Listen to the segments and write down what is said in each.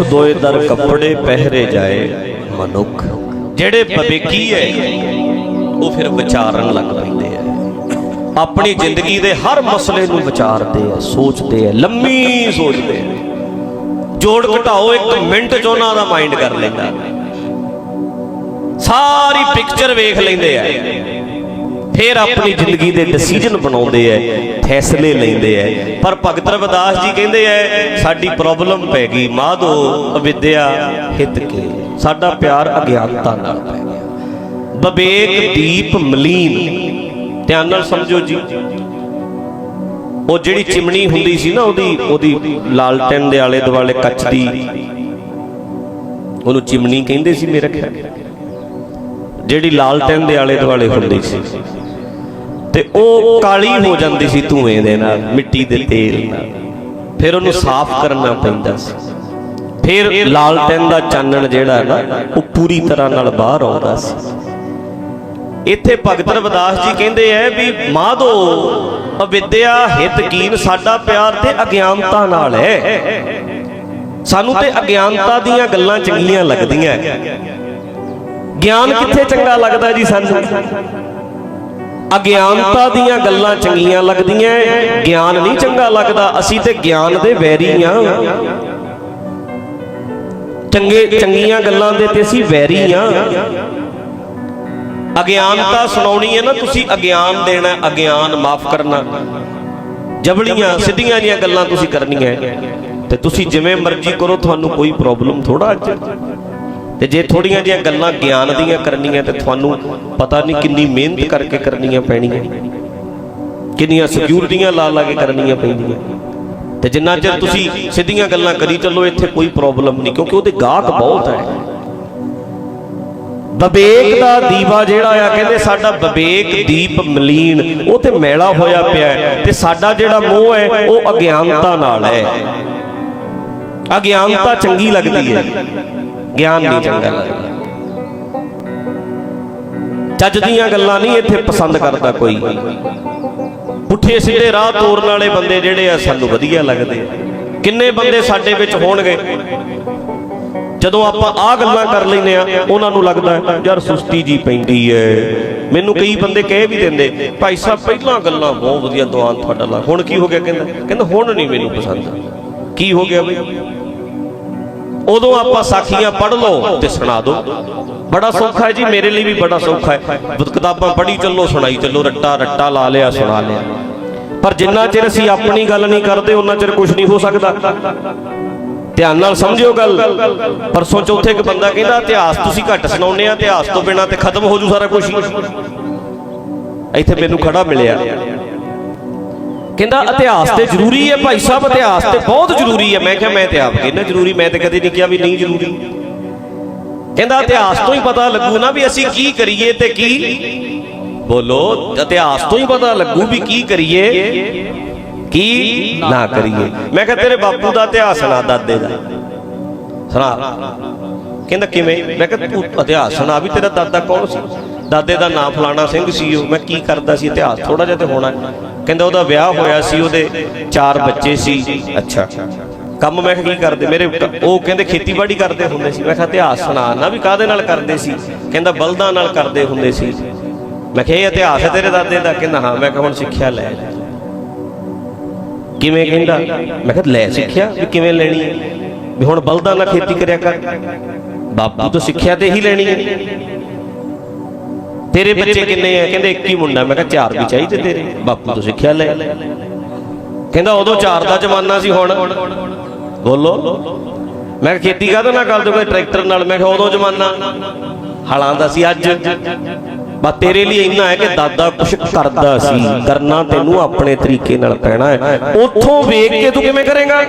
ਸੁਖ ਦੋਏ ਦਰ ਕੱਪੜੇ ਪਹਿਰੇ ਜਾਏ ਮਨੁੱਖ। ਜਿਹੜੇ ਬਵੇਕੀ ਹੈ, ਉਹ ਫਿਰ ਵਿਚਾਰਨ ਲੱਗ ਪੈਂਦੇ ਆ। ਆਪਣੀ ਜ਼ਿੰਦਗੀ ਦੇ ਹਰ ਮਸਲੇ ਨੂੰ ਵਿਚਾਰਦੇ ਆ, ਸੋਚਦੇ ਆ, ਲੰਮੀ ਸੋਚਦੇ ਆ। ਜੋੜ ਘਟਾਓ, ਇੱਕ ਮਿੰਟ ਚ ਉਹਨਾਂ ਦਾ ਮਾਈਂਡ ਕਰ ਲੈਂਦਾ। ਸਾਰੀ ਪਿਕਚਰ ਵੇਖ ਲੈਂਦੇ ਆ। ਫਿਰ ਆਪਣੀ ਜ਼ਿੰਦਗੀ ਦੇ ਡਿਸੀਜਨ ਬਣਾਉਂਦੇ ਐ, ਫੈਸਲੇ ਲੈਂਦੇ ਐ। ਪਰ ਭਗਤ ਰਵਿਦਾਸ ਜੀ ਕਹਿੰਦੇ ਐ, ਸਾਡੀ ਪ੍ਰੋਬਲਮ ਪੈ ਗਈ, ਮਾਧੋ ਅਵਿਦਿਆ ਹਿਤ ਕੇ। ਸਾਡਾ ਪਿਆਰ ਅਗਿਆਨਤਾ ਨਾਲ ਪੈ ਗਿਆ। ਬਵੇਕ ਦੀਪ ਮਲੀਨ, ਧਿਆਨ ਨਾਲ ਸਮਝੋ ਜੀ। ਉਹ ਜਿਹੜੀ ਚਿਮਣੀ ਹੁੰਦੀ ਸੀ ਨਾ, ਉਹਦੀ ਉਹਦੀ ਲਾਲਟੈਨ ਦੇ ਆਲੇ ਦੁਆਲੇ ਕੱਚ ਦੀ, ਉਹਨੂੰ ਚਿਮਣੀ ਕਹਿੰਦੇ ਸੀ ਮੇਰੇ ਖਿਆਲ। ਜਿਹੜੀ ਲਾਲਟੈਨ ਦੇ ਆਲੇ ਦੁਆਲੇ ਹੁੰਦੀ ਸੀ। ਤੇ ਉਹ ਕਾਲੀ ਹੋ ਜਾਂਦੀ ਸੀ ਧੂਏ ਦੇ ਨਾਲ ਮਿੱਟੀ ਦੇ ਤੇਲ ਨਾਲ। ਫਿਰ ਉਹਨੂੰ ਸਾਫ਼ ਕਰਨਾ ਪੈਂਦਾ ਸੀ। ਫਿਰ ਲਾਲਟੈਨ ਦਾ ਚਾਨਣ ਜਿਹੜਾ ਨਾ ਉਹ ਪੂਰੀ ਤਰ੍ਹਾਂ ਨਾਲ ਬਾਹਰ ਆਉਂਦਾ ਸੀ। ਇੱਥੇ ਭਗਤ ਰਵਿਦਾਸ ਜੀ ਕਹਿੰਦੇ ਐ ਵੀ ਮਾਧੋ ਅਵਿਦਿਆ ਹਿਤ ਕੀਨ ਸਾਡਾ ਪਿਆਰ ਤੇ ਅਗਿਆਨਤਾ ਨਾਲ ਹੈ ਸਾਨੂੰ ਤੇ ਅਗਿਆਨਤਾ ਦੀਆਂ ਗੱਲਾਂ ਚੰਗੀਆਂ ਲੱਗਦੀਆਂ ਗਿਆਨ ਕਿੱਥੇ ਚੰਗਾ ਲੱਗਦਾ ਜੀ ਸਾਨੂੰ? ਅਗਿਆਨਤਾ ਦੀਆਂ ਗੱਲਾਂ ਚੰਗੀਆਂ ਲੱਗਦੀਆਂ ਗਿਆਨ ਨਹੀਂ ਚੰਗਾ ਲੱਗਦਾ, ਅਸੀਂ ਤੇ ਗਿਆਨ ਦੇ ਵੈਰੀ ਆ। ਚੰਗੇ, ਚੰਗੀਆਂ ਗੱਲਾਂ ਦੇ ਤੇ ਅਸੀਂ ਵੈਰੀ ਆ। ਅਗਿਆਨਤਾ ਸੁਣਾਉਣੀ ਹੈ ਨਾ, ਤੁਸੀਂ ਅਗਿਆਨ ਦੇਣਾ, ਅਗਿਆਨ ਮਾਫ ਕਰਨਾ। ਜਬਲੀਆਂ, ਸਿੱਧੀਆਂ ਜੀਆਂ ਗੱਲਾਂ ਤੁਸੀਂ ਕਰਨੀਆਂ ਤੇ ਤੁਸੀਂ ਜਿਵੇਂ ਮਰਜ਼ੀ ਕਰੋ, ਤੁਹਾਨੂੰ ਕੋਈ ਪ੍ਰੋਬਲਮ ਥੋੜਾ ਅੱਜ। ਤੇ ਜੇ ਥੋੜੀਆਂ ਜੀਆਂ ਗੱਲਾਂ ਗਿਆਨ ਦੀਆਂ ਕਰਨੀਆਂ ਤੇ ਤੁਹਾਨੂੰ ਪਤਾ ਨਹੀਂ ਕਿੰਨੀ ਮਿਹਨਤ ਕਰਕੇ ਕਰਨੀਆਂ ਪੈਣੀਆਂ। ਕਿੰਨੀਆਂ ਸਿਕਿਉਰਿਟੀਆਂ ਲਾ ਲਾ ਕੇ ਕਰਨੀਆਂ ਪੈਂਦੀਆਂ। ਤੇ ਜਿੰਨਾ ਚਿਰ ਤੁਸੀਂ ਸਿੱਧੀਆਂ ਗੱਲਾਂ ਕਰੀ ਚੱਲੋ, ਇੱਥੇ ਕੋਈ ਪ੍ਰੋਬਲਮ ਨਹੀਂ, ਕਿਉਂਕਿ ਉਹਦੇ ਗਾਹਕ ਬਹੁਤ ਹੈ। ਵਿਵੇਕ ਦਾ ਦੀਵਾ ਜਿਹੜਾ ਆ, ਕਹਿੰਦੇ ਸਾਡਾ ਵਿਵੇਕ ਦੀਪ ਮਲੀਨ, ਉਹ ਤੇ ਮੈਲਾ ਹੋਇਆ ਪਿਆ ਤੇ ਸਾਡਾ ਜਿਹੜਾ ਮੋਹ ਹੈ, ਉਹ ਅਗਿਆਨਤਾ ਨਾਲ ਹੈ। ਅਗਿਆਨਤਾ ਚੰਗੀ ਲੱਗਦੀ ਹੈ। ਗਿਆਨ ਨਹੀਂ ਚੰਗਾ। ਲੱਗਦਾ ਚੱਜ ਦੀਆਂ ਗੱਲਾਂ ਨਹੀਂ ਇੱਥੇ ਪਸੰਦ ਕਰਦਾ ਕੋਈ। ਪੁੱਠੇ ਸਿੱਧੇ ਰਾਹ ਤੋਰਨ ਵਾਲੇ ਬੰਦੇ ਜਿਹੜੇ ਆ ਸਾਨੂੰ ਵਧੀਆ ਲੱਗਦੇ ਕਿੰਨੇ ਬੰਦੇ ਸਾਡੇ ਵਿੱਚ ਹੋਣਗੇ? ਜਦੋਂ ਆਪਾਂ ਆਹ ਗੱਲਾਂ ਕਰ ਲੈਨੇ ਆ ਉਹਨਾਂ ਨੂੰ ਲੱਗਦਾ ਯਾਰ ਸੁਸਤੀ ਜੀ ਪੈਂਦੀ ਹੈ ਮੈਨੂੰ ਕਈ ਬੰਦੇ ਕਹਿ ਵੀ ਦਿੰਦੇ ਭਾਈ ਸਾਹਿਬ ਪਹਿਲਾਂ ਗੱਲਾਂ ਬਹੁਤ ਵਧੀਆ ਦੁਆਨ ਤੁਹਾਡਾ ਲਾ ਹੁਣ ਕੀ ਹੋ ਗਿਆ? ਕਹਿੰਦਾ ਕਹਿੰਦਾ ਹੁਣ ਨਹੀਂ ਮੈਨੂੰ ਪਸੰਦ। ਕੀ ਹੋ ਗਿਆ ਬਈ? ਉਦੋਂ ਆਪਾਂ ਸਾਖੀਆਂ ਪੜ੍ਹ ਲਓ ਤੇ ਸੁਣਾ ਦਿਓ। ਬੜਾ ਸੌਖਾ ਹੈ ਜੀ ਮੇਰੇ ਲਈ ਵੀ ਬੜਾ ਸੌਖਾ ਹੈ। ਕਿਤਾਬਾਂ ਪੜ੍ਹੀ ਚੱਲੋ ਸੁਣਾਈ ਚੱਲੋ ਰੱਟਾ ਰੱਟਾ ਲਾ ਲਿਆ ਸੁਣਾ ਲਿਆ। ਪਰ ਜਿੰਨਾ ਚਿਰ ਅਸੀਂ ਆਪਣੀ ਗੱਲ ਨਹੀਂ ਕਰਦੇ ਉਹਨਾਂ ਚਿਰ ਕੁਝ ਨਹੀਂ ਹੋ ਸਕਦਾ। ਧਿਆਨ ਨਾਲ ਸਮਝਿਓ ਗੱਲ। ਪਰਸੋਂ ਚੌਥੇ ਇੱਕ ਬੰਦਾ ਕਹਿੰਦਾ ਇਤਿਹਾਸ ਤੁਸੀਂ ਘੱਟ ਸੁਣਾਉਂਦੇ ਆ ਇਤਿਹਾਸ ਤੋਂ ਬਿਨਾ ਤੇ ਖਤਮ ਹੋ ਜੂ ਸਾਰਾ ਕੁਝ ਇੱਥੇ ਮੈਨੂੰ ਖੜਾ ਮਿਲਿਆ। ਕਹਿੰਦਾ ਇਤਿਹਾਸ ਤੇ ਜ਼ਰੂਰੀ ਹੈ ਭਾਈ ਸਾਹਿਬ ਇਤਿਹਾਸ ਤੇ ਬਹੁਤ ਜ਼ਰੂਰੀ ਹੈ। ਮੈਂ ਕਿਹਾ ਮੈਂ ਤੇ ਆਪ ਕਹਿੰਦਾ ਜ਼ਰੂਰੀ ਮੈਂ ਤੇ ਕਦੇ ਨਹੀਂ ਕਿਹਾ ਵੀ ਨਹੀਂ ਜ਼ਰੂਰੀ। ਕਹਿੰਦਾ ਇਤਿਹਾਸ ਤੋਂ ਹੀ ਪਤਾ ਲੱਗੂ ਨਾ ਵੀ ਅਸੀਂ ਕੀ ਕਰੀਏ ਤੇ ਕੀ ਬੋਲੋ ਇਤਿਹਾਸ ਤੋਂ ਹੀ ਪਤਾ ਲੱਗੂ ਵੀ ਕੀ ਕਰੀਏ ਕੀ ਨਾ ਕਰੀਏ। ਮੈਂ ਕਿਹਾ ਤੇਰੇ ਬਾਪੂ ਦਾ ਇਤਿਹਾਸ ਸੁਣਾ ਦਾਦੇ ਦਾ। ਸੁਣਾ। ਕਹਿੰਦਾ ਕਿਵੇਂ? ਮੈਂ ਕਿਹਾ ਤੂੰ ਇਤਿਹਾਸ ਸੁਣਾ ਵੀ ਤੇਰਾ ਦਾਦਾ ਕੌਣ ਸੀ? ਦਾਦੇ ਦਾ ਨਾਮ ਫਲਾਣਾ ਸਿੰਘ ਸੀ ਉਹ। ਮੈਂ ਕੀ ਕਰਦਾ ਸੀ? ਇਤਿਹਾਸ ਥੋੜਾ ਜਿਹਾ ਤੇ ਹੋਣਾ। ਕਹਿੰਦਾ ਉਹਦਾ ਵਿਆਹ ਹੋਇਆ ਸੀ ਉਹਦੇ ਚਾਰ ਬੱਚੇ ਸੀ। ਅੱਛਾ। ਕੰਮ ਮੈਂ ਕੀ ਕਰਦੇ? ਮੇਰੇ ਉਹ ਕਹਿੰਦੇ ਖੇਤੀਬਾੜੀ ਕਰਦੇ ਹੁੰਦੇ ਸੀ। ਮੈਂ ਕਿਹਾ ਇਤਿਹਾਸ ਸੁਣਾ। ਨਾ ਵੀ ਕਾਦੇ ਨਾਲ ਕਰਦੇ ਸੀ? ਕਹਿੰਦਾ ਬਲਦਾਂ ਨਾਲ ਕਰਦੇ ਹੁੰਦੇ ਸੀ। ਮੈਂ ਕਿਹਾ ਇਹ ਇਤਿਹਾਸ ਹੈ ਤੇਰੇ ਦਾਦੇ ਦਾ? ਕਹਿੰਦਾ ਹਾਂ। ਮੈਂ ਕਿਹਾ ਹੁਣ ਸਿੱਖਿਆ ਲੈ। ਕਿਵੇਂ ਕਹਿੰਦਾ? ਮੈਂ ਕਿਹਾ ਲੈ ਸਿੱਖਿਆ ਵੀ ਕਿਵੇਂ ਲੈਣੀ ਹੈ? ਵੀ ਹੁਣ ਬਲਦਾਂ ਨਾਲ ਖੇਤੀ ਕਰਿਆ ਕਰ। ਬਾਪੂ ਤੋਂ ਸਿੱਖਿਆ ਤੇ ਹੀ ਲੈਣੀ ਹੈ। ਤੇਰੇ ਬੱਚੇ ਕਿੰਨੇ ਆ? ਕਹਿੰਦੇ ਇੱਕ ਹੀ ਮੁੰਡਾ। ਮੈਂ ਕਿਹਾ, ਚਾਰ ਵੀ ਚਾਹੀਦੇ ਤੇਰੇ। ਬਾਪੂ ਤੋਂ ਸਿੱਖਿਆ ਲੈ ਕਹਿੰਦਾ, ਉਦੋਂ ਚਾਰ ਦਾ ਜ਼ਮਾਨਾ ਸੀ ਹੁਣ। ਬੋਲੋ। ਮੈਂ ਖੇਤੀ ਕਾਹਦੇ ਨਾਲ ਕਰ ਦੋਗੇ ਟਰੈਕਟਰ ਨਾਲ? ਮੈਂ ਕਿਹਾ, ਉਦੋਂ ਜ਼ਮਾਨਾ। ਹਲਾਂ ਦਾ ਸੀ ਅੱਜ। ਬਸ ਤੇਰੇ ਲਈ ਇੰਨਾ ਹੈ ਕਿ ਦਾਦਾ ਕੁਛ ਕਰਦਾ ਸੀ। ਕਰਨਾ ਤੈਨੂੰ ਆਪਣੇ ਤਰੀਕੇ ਨਾਲ ਪੈਣਾ ਹੈ। ਉੱਥੋਂ ਵੇਖ ਕੇ ਤੂੰ ਕਿਵੇਂ ਕਰੇਗਾ?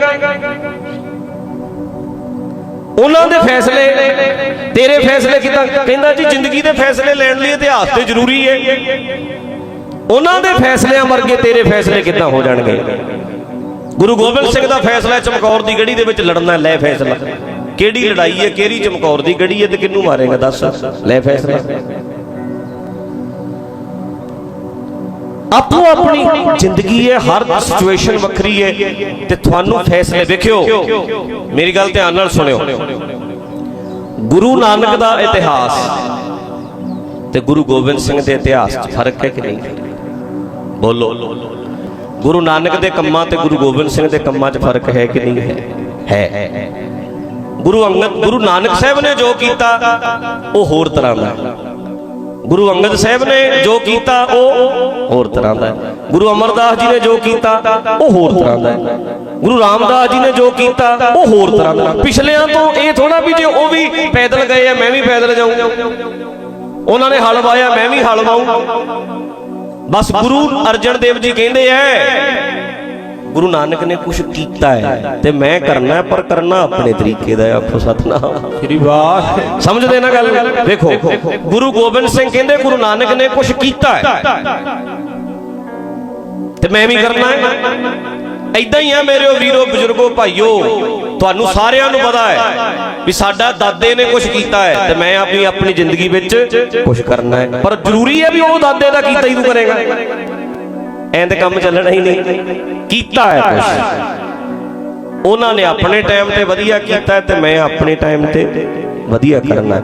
ਉਹਨਾਂ ਦੇ ਫੈਸਲੇ ਤੇਰੇ ਫੈਸਲੇ ਕਿਦਾਂ? ਕਹਿੰਦਾ ਜੀ, ਜ਼ਿੰਦਗੀ ਦੇ ਫੈਸਲੇ ਲੈਣ ਲਈ ਇਤਿਹਾਸ ਤੇ ਜ਼ਰੂਰੀ ਹੈ। ਉਹਨਾਂ ਦੇ ਫੈਸਲਿਆਂ ਵਰਗੇ ਤੇਰੇ ਫੈਸਲੇ ਕਿਦਾਂ ਹੋ ਜਾਣਗੇ? ਗੁਰੂ ਗੋਬਿੰਦ ਸਿੰਘ ਦਾ ਫੈਸਲਾ ਚਮਕੌਰ ਦੀ ਗੜੀ ਦੇ ਵਿੱਚ ਲੜਨਾ, ਲੈ ਫੈਸਲਾ। ਕਿਹੜੀ ਲੜਾਈ ਹੈ, ਕਿਹੜੀ ਚਮਕੌਰ ਦੀ ਗੜੀ ਹੈ ਤੇ ਕਿਹਨੂੰ ਮਾਰੇਗਾ, ਦੱਸ। ਲੈ ਫੈਸਲਾ। ਆਪੋ ਆਪਣੀ ਜ਼ਿੰਦਗੀ ਹੈ, ਹਰ ਸਿਚੁਏਸ਼ਨ ਵੱਖਰੀ ਹੈ ਤੇ ਤੁਹਾਨੂੰ ਫੈਸਲੇ ਵੇਖਿਓ। ਮੇਰੀ ਗੱਲ ਧਿਆਨ ਨਾਲ ਸੁਣਿਓ। ਗੁਰੂ ਨਾਨਕ ਦਾ ਇਤਿਹਾਸ। ਤੇ ਗੁਰੂ ਗੋਬਿੰਦ ਸਿੰਘ ਦੇ ਇਤਿਹਾਸ 'ਚ ਫ਼ਰਕ ਹੈ ਕਿ ਨਹੀਂ? ਬੋਲੋ। ਗੁਰੂ ਨਾਨਕ ਦੇ ਕੰਮਾਂ ਤੇ ਗੁਰੂ ਗੋਬਿੰਦ ਸਿੰਘ ਦੇ ਕੰਮਾਂ 'ਚ ਫ਼ਰਕ ਹੈ ਕਿ ਨਹੀਂ? ਹੈ। ਹੈ ਗੁਰੂ ਅੰਗਦ, ਗੁਰੂ ਨਾਨਕ ਸਾਹਿਬ ਨੇ ਜੋ ਕੀਤਾ, ਉਹ ਹੋਰ ਤਰ੍ਹਾਂ ਦਾ ਗੁਰੂ ਅੰਗਦ ਸਾਹਿਬ ਨੇ ਜੋ ਕੀਤਾ, ਉਹ ਹੋਰ ਤਰ੍ਹਾਂ ਦਾ ਹੈ। ਗੁਰੂ ਅਮਰਦਾਸ ਜੀ ਨੇ ਜੋ ਕੀਤਾ, ਉਹ ਹੋਰ ਤਰ੍ਹਾਂ ਦਾ ਹੈ। ਗੁਰੂ ਰਾਮਦਾਸ ਜੀ ਨੇ ਜੋ ਕੀਤਾ, ਉਹ ਹੋਰ ਤਰ੍ਹਾਂ ਦਾ ਪਿਛਲਿਆਂ ਤੋਂ ਇਹ ਥੋੜਾ ਵੀ ਜੇ ਉਹ ਵੀ ਪੈਦਲ ਗਏ ਆ, ਮੈਂ ਵੀ ਪੈਦਲ ਜਾਊਂ ਉਹਨਾਂ ਨੇ ਹਲ ਵਾਇਆ ਮੈਂ ਵੀ ਹਲ ਵਾਉਂ ਬਸ ਗੁਰੂ ਅਰਜਨ ਦੇਵ ਜੀ ਕਹਿੰਦੇ ਐ ਗੁਰੂ ਨਾਨਕ ਨੇ ਕੁਝ ਕੀਤਾ ਹੈ ਤੇ ਮੈਂ ਕਰਨਾ ਹੈ, ਪਰ ਕਰਨਾ ਆਪਣੇ ਤਰੀਕੇ ਦਾ। ਆਖੋ ਸਤਨਾਮ। ਸ੍ਰੀ ਵਾਹ ਸਮਝਦੇ ਨਾ ਗੱਲ? ਵੇਖੋ ਗੁਰੂ ਗੋਬਿੰਦ ਸਿੰਘ ਕਹਿੰਦੇ ਗੁਰੂ ਨਾਨਕ ਨੇ ਕੁਝ ਕੀਤਾ ਹੈ। ਤੇ ਮੈਂ ਵੀ ਕਰਨਾ ਹੈ। ਐਦਾਂ ਹੀ ਆ ਮੇਰੇ ਵੀਰੋ ਬਜ਼ੁਰਗੋ ਭਾਈਓ ਤੁਹਾਨੂੰ ਸਾਰਿਆਂ ਨੂੰ ਪਤਾ ਹੈ ਵੀ ਸਾਡਾ ਦਾਦੇ ਨੇ ਕੁਝ ਕੀਤਾ ਹੈ ਤੇ ਮੈਂ ਆਪਣੀ ਆਪਣੀ ਜ਼ਿੰਦਗੀ ਵਿੱਚ ਕੁਝ ਕਰਨਾ ਹੈ। ਪਰ ਜ਼ਰੂਰੀ ਹੈ ਵੀ ਉਹ ਦਾਦੇ ਦਾ ਕੀਤਾ ਹੀ ਤੂੰ ਕਰੇਗਾ। ਐਂ ਤੇ ਕੰਮ ਚੱਲਣਾ ਹੀ ਨਹੀਂ। ਕੀਤਾ ਹੈ ਕੁਝ ਉਹਨਾਂ ਨੇ ਆਪਣੇ ਟਾਈਮ ਤੇ ਵਧੀਆ ਕੀਤਾ ਤੇ ਮੈਂ ਆਪਣੇ ਟਾਈਮ ਤੇ ਵਧੀਆ ਕਰਨਾ